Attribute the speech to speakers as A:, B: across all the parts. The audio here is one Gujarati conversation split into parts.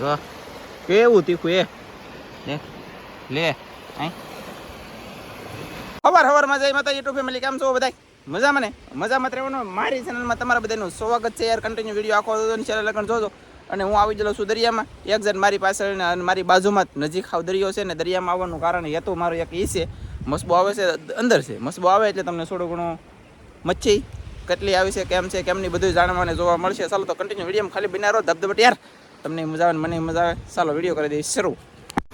A: જો કેવું તીખું એ લે લે હવાર હવારમાં જય માતા યુટ્યુબ ફેમિલી કેમ છો બધાય? મજા મને મજામાં જ રહેવાનું. મારી ચેનલમાં તમારા બધાનું સ્વાગત છે. યાર કન્ટિન્યુ વીડિયો આખો ચેનલ લગન જોજો. અને હું આવી ગયેલો છું દરિયામાં. એક જણ મારી પાસે અને મારી બાજુમાં જ નજીક આવ દરિયો છે ને દરિયામાં આવવાનું કારણ હેતુ. મારો એક એ છે. મસબો આવે છે, અંદર છે. મસબો આવે એટલે તમને થોડું ઘણું મચ્છી, કેટલી આવી છે, કેમ છે કેમની બધું જાણવા અને જોવા મળશે. ચાલો તો કન્ટિન્યુ વીડિયો ખાલી બિના રહો. ધબધબટ યાર. તમને મજા આવે મને મજા આવે, ચાલો વીડિયો કરી દઈશ શરૂ.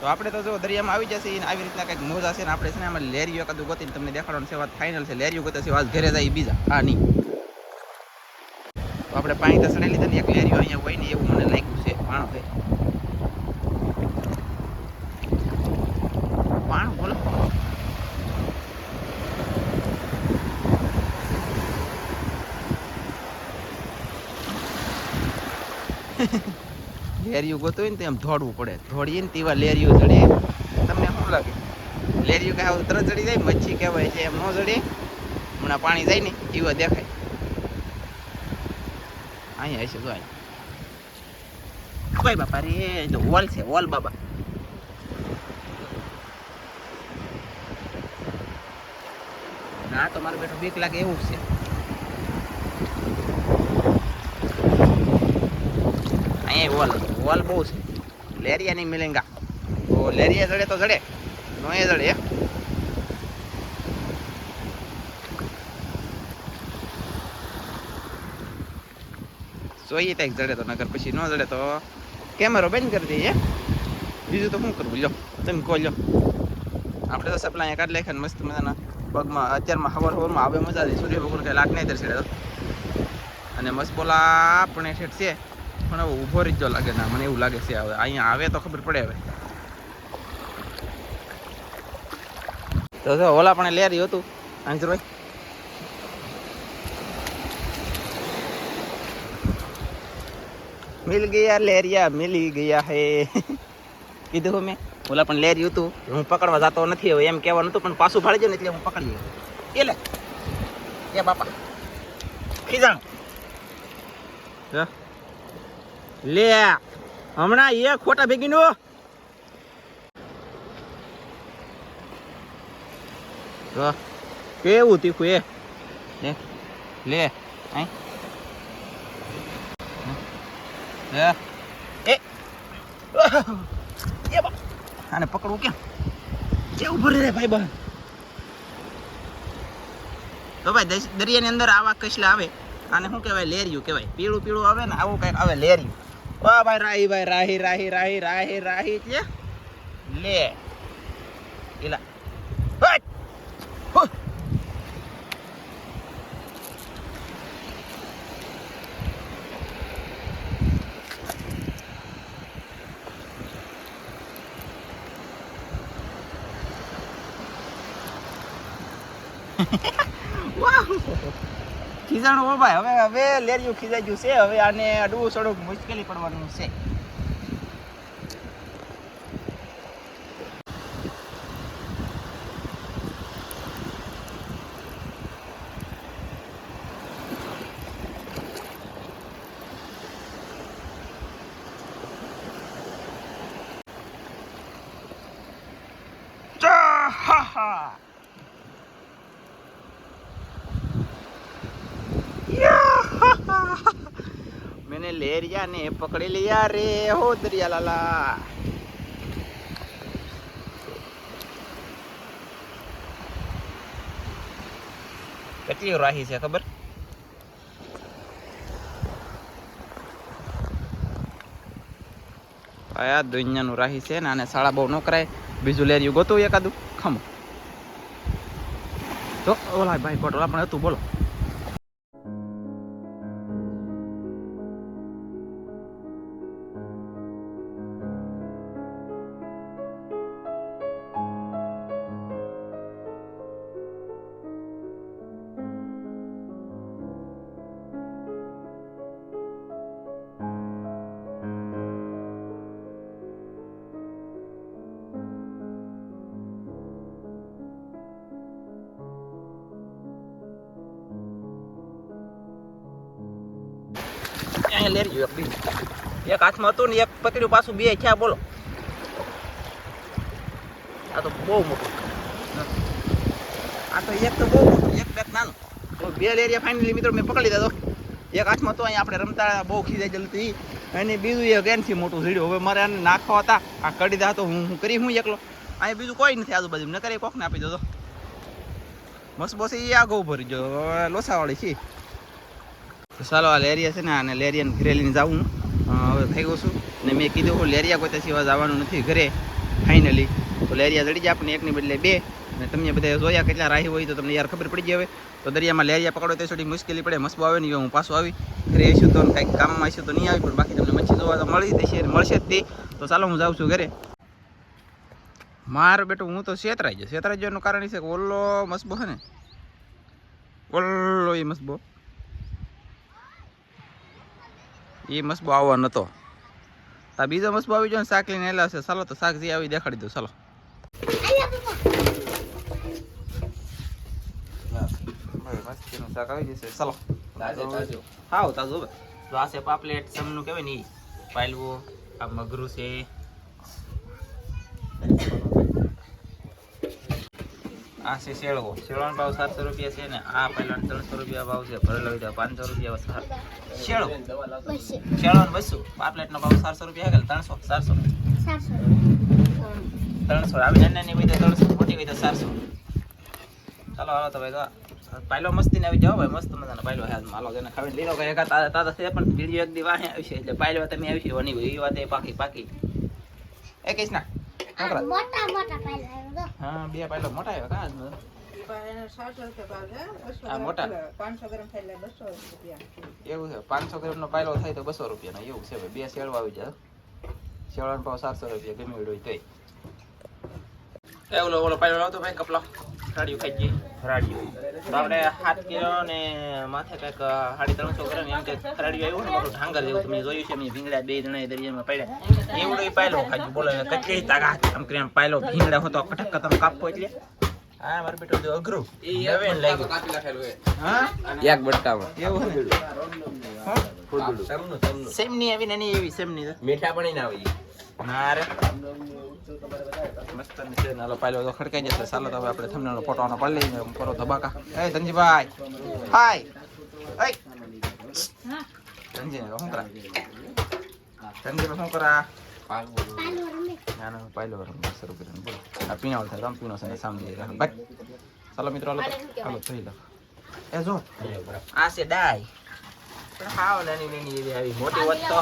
A: તો આપણે તો જો દરિયામાં આવી જશે ને આવી રીતના કંઈક મોજા છે ને આપણે છે ને આમાં લેરીઓ એકાદું ગોતીને તમને દેખાડવાનું છે, વાત ફાઇનલ છે. લેરીઓ ગોતે છે, વાત ઘરે જાય બીજા. હા, નહીં. તો આપણે પાણી તો સડાઈ લીધા એક લેરિયો અહીંયા હોય ને એવું મને લાગ્યું છે પાણ ભાઈ. પાણ બોલો. લેરિયું ગોતો હોય ને તો એમ ધોડવું પડે. ધોડીએ ને તેવા લેરિયું ચડે. તમને શું લાગે? લેરિયું કાંઈ તરત ચડી જાય? મચ્છી કહેવાય છે એમ ન ચડે. હમણાં પાણી જાય ને, એવા દેખાય. અહીંયા હશે જો અહીંયા. કોઈ બાપા રે જો વોલ છે વોલ બાબા. ના, તો મારે બેઠો બીક લાગે એવું છે. અહીંયા વોલ વોલ બહુ છે. લેરિયા નહીં મિલેંગા તો લેરિયા જડે તો જડે નો એ જડે જોઈએ ત્યાં જડે તો નગર પછી ન જડે તો કેમેરો બંધ કરી દઈએ. બીજું તો શું કરવું? લો તમે કહો લો આપણે તો સપ્લાય અહીંયા કાઢી નાખ્યા મસ્ત મજાના પગમાં, અત્યારમાં હવાર હવારમાં આવે મજા આવી. સૂર્ય ભગવાન કંઈ લાગ નહીં દર્શે અને મસ્ત બોલા, આપણે ઠેઠ છે પણ હવે ઊભો રહી જો લાગે, ના, મને એવું લાગે છે હવે. અહીંયા આવે તો ખબર પડે હવે. તો જો, ઓલા પણ લેરી હતું આંજરભાઈ મિલ ગયા લેરિયા મિલી ગયા હે. કીધું મેં. ઓલા પણ લેર્યું હતું. હું પકડવા જતો નથી હવે, એમ કહેવાનું હતું, પણ પાછું ફાડી જાય ને એટલે હું પકડી ગયો. એ લે. એ બાપા. ખીજાણ. લે, હમણાં એ ખોટા ભેગી નો કેવું તીખું એ. લે લે લે. આને પકડવું કેમ? કેવું ભરે રે ભાઈ બહેન તો ભાઈ દરિયાની અંદર આવા કસલા આવે. આને શું કહેવાય? લેરિયું કહેવાય. પીળું પીળું આવે ને, આવું કંઈક આવે, લેરિયું. વાહ ભાઈ રાહી ભાઈ રાહી રાહી રાહી રાહી રાહી એટલે લે એલા હટ! ખીજાણું હો ભાઈ. હવે હવે લેરિયું ખીજાઈ છે. હવે આને અડવું સડવું મુશ્કેલી પડવાનું છે. Ha હા, લેરિયા ને પકડી લીયા રે. હો દરિયા લાલા કેટલી રાહી છે ખબર? આ દુનિયાનું રાહી છે ને, આને શાળા બહુ નો કરાય. બીજું લેરિયું ગોતું એકાદું. ખમ. તો ઓલા ભાઈ પટોલા પણ હતું, બોલો. અહીંયા લેરજો એક બીજું. એક હાથમાં હતું ને એક પકડ્યું, પાછું બે થયા, બોલો. આ તો બહુ મોટું. આ તો એક તો બહુ મોટું, એક બેક નાનું. બે લેરિયા ફાઇનલી મિત્રો, મેં પકડી દીધો એક હાથમાં તો અહીંયા આપણે રમતા બહુ ખીજાઈ જલ્દી અને બીજું એક એનથી મોટું ઝીડ્યું હવે મારે આને નાખવા હતા. આ કડી દીધા તો હું હું કરી હું એકલો. અહીંયા બીજું કોઈ નથી આજુબાજુ ન કરી કોકને આપી દો મસ્ત બસ એ આગો ભરી જો લોસાવાળી છે. ચાલો આ લેરિયા છે ને આને લેરિયાને ઘરે લઈને જાઉં હવે થઈ ગયું છું. ને મેં કીધું હું લેરિયા કોઈ સિવાય જવાનું નથી ઘરે ફાઇનલી તો લેરિયા જડી જાય આપણને એકની બદલે બે. અને તમે બધા જોયા કેટલા રાહી હોય તો તમને યાર ખબર પડી જાય હવે. તો દરિયામાં લેરિયા પકડો તે સુધી મુશ્કેલી પડે મસ્બો આવે ને હું પાછો આવી. ઘરે આવીશું તો કંઈક કામમાં આવીશું તો નહીં આવી, પણ બાકી તમને મચ્છી જોવા તો મળી અને મળશે જ તે. તો ચાલો હું જાઉં છું ઘરે. મારું બેટું, હું તો છેતરાઈ ગયો. છેતરાઈ જવાનું કારણ એ છે કે ઓલો મસ્બો છે ને, ઓલ્લો એ મસ્બો. એ મસ્બો આવવા નહોતો આ બીજો મસ્બો આવી ગયો ને શાક લઈને એલા ચાલો તો શાક જે આવી દેખાડી દઉં. ચાલો. શાક આવી જશે ચાલો હાવ તાજો તો આ છે પાપલેટ, સમનું કહેવાય ને એ પાયલવો આ મગરું છે. આ છે શેળવો શેળવાનો ભાવ સાતસો રૂપિયા છે ને આ પહેલા ત્રણસો રૂપિયા ભાવ છે. ભરેલો હોય પાંચસો રૂપિયા શેળો શેળો ને બસો. પાપલેટનો ભાવ સાતસો રૂપિયા કે ત્રણસો. ચારસો ત્રણસો. આવી નાની હોય તો ત્રણસો. મોટી હોય તો ચારસો ચાલો હાલો તો ભાઈ તો પાયલો મસ્તી ને આવી જાઓ ભાઈ. મસ્ત મજાનો પાયલો છે. હાથમાં હાલો તેને ખાવીને લીધો કઈ એકા તાજા તાજા છે પણ બીજી એક દી વાહે છે એટલે પાયલો તમે આવશે વની હોય એ વાત એ પાકી પાકી. એ ના
B: મોટા મોટા પાયલો
A: હા બે પાયલો મોટા આવ્યા કાં
C: રૂપિયા.
A: એવું છે પાંચસો ગ્રામ નો પાયલો થાય તો બસો રૂપિયાનો એવું છે બે શેળવા આવી જાય. શેળવાનો ભાવ સાતસો રૂપિયા ગમે હોય તોય. એ ઓલો ઓલો પાયલો લાવતો ભાઈ કપલા. ફરાડિયું ખાઈ જઈએ. ફરાડિયું તો આપણે હાથ કિલો ને માથે કંઈક સાડી ત્રણસો ગ્રામ એમ કે ફરાડિયું આવ્યું ને મારું ઢાંગર જેવું તમે જોયું છે મેં ભીંગડા બે જણા દરિયામાં પડ્યા. એવડો એ પાયલો ખાજો બોલો કેટલી તાકાત આમ કરીને પાયલો ભીંગડા હતો કટક તમે કાપો એટલે. હા મારું બેટું જો અઘરું. નવે ને લાગ્યું. હા?
D: એક બટકામાં
A: એવું હા? સેમની આવી નાની એવી સેમની.
D: મીઠા પણ ના આવી.
A: ના રે. મસ્તની છે નાલો પાયલો તો ખડકાઈ જશે. ચાલો તો હવે આપણે થંબનેલનો ફોટો આનો પાડી લઈએ. કરો ધબાકા. એ ધનજીભાઈ. હાય. એય ધનજી શું કરા? ધનજીભાઈ શું કરા?
B: પાયલો રમે
A: ના ના, પાયલો રમવા શરૂ કરીને બોલો. આ રમ મિત્રો, હાલો હાલો એ જો. આ છે ડાય. પણ આવી મોટી હોત તો.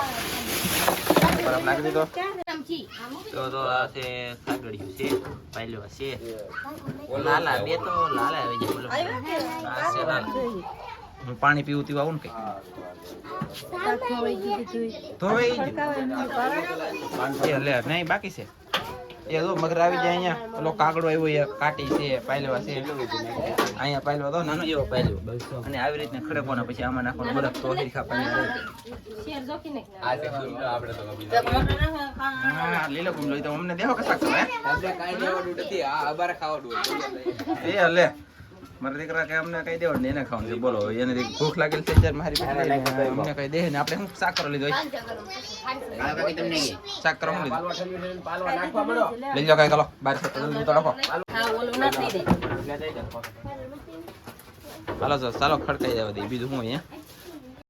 A: બરફ નાખી દીધો તો. તો આ છે કાગડિયું છે પાયલો છે લાલા બે તો લાલા આવી જાય બોલો. આ છે હું પાણી પીવું તું આવું ને કઈ ગયું નહીં બાકી છે. એ જો મગર આવી જાય અહીંયા. ઓલો કાગડો આવ્યો એ કાટી છે પાયલવા છે. અહીંયા પાયલવા તો નાનો એવો પાયલવો. અને આવી રીતના ખડકવાના પછી આમાં નાખવાનું બરફ તો પાણી
D: તો બીજા
A: હા લીલો ગુમલો તો અમને દેવો કસાક તમે
D: કાંઈ નથી આ અબાર ખાવાનું હોય.
A: એ લે. મારા દીકરા કે અમને કઈ દેવાનું એને ખાવાનું છે. બોલો એને ભૂખ લાગેલ છે ત્યારે મારી પાસે અમને કઈ દે ને આપણે શું શાક કરો લીધો હોય? શાક કરો શું લીધું. લઈ જાઓ કઈ કલો બાર જલ્દી તો રાખો હાલો તો ચાલો ખડકાઈ જવા દે બીજું હું અહીંયા?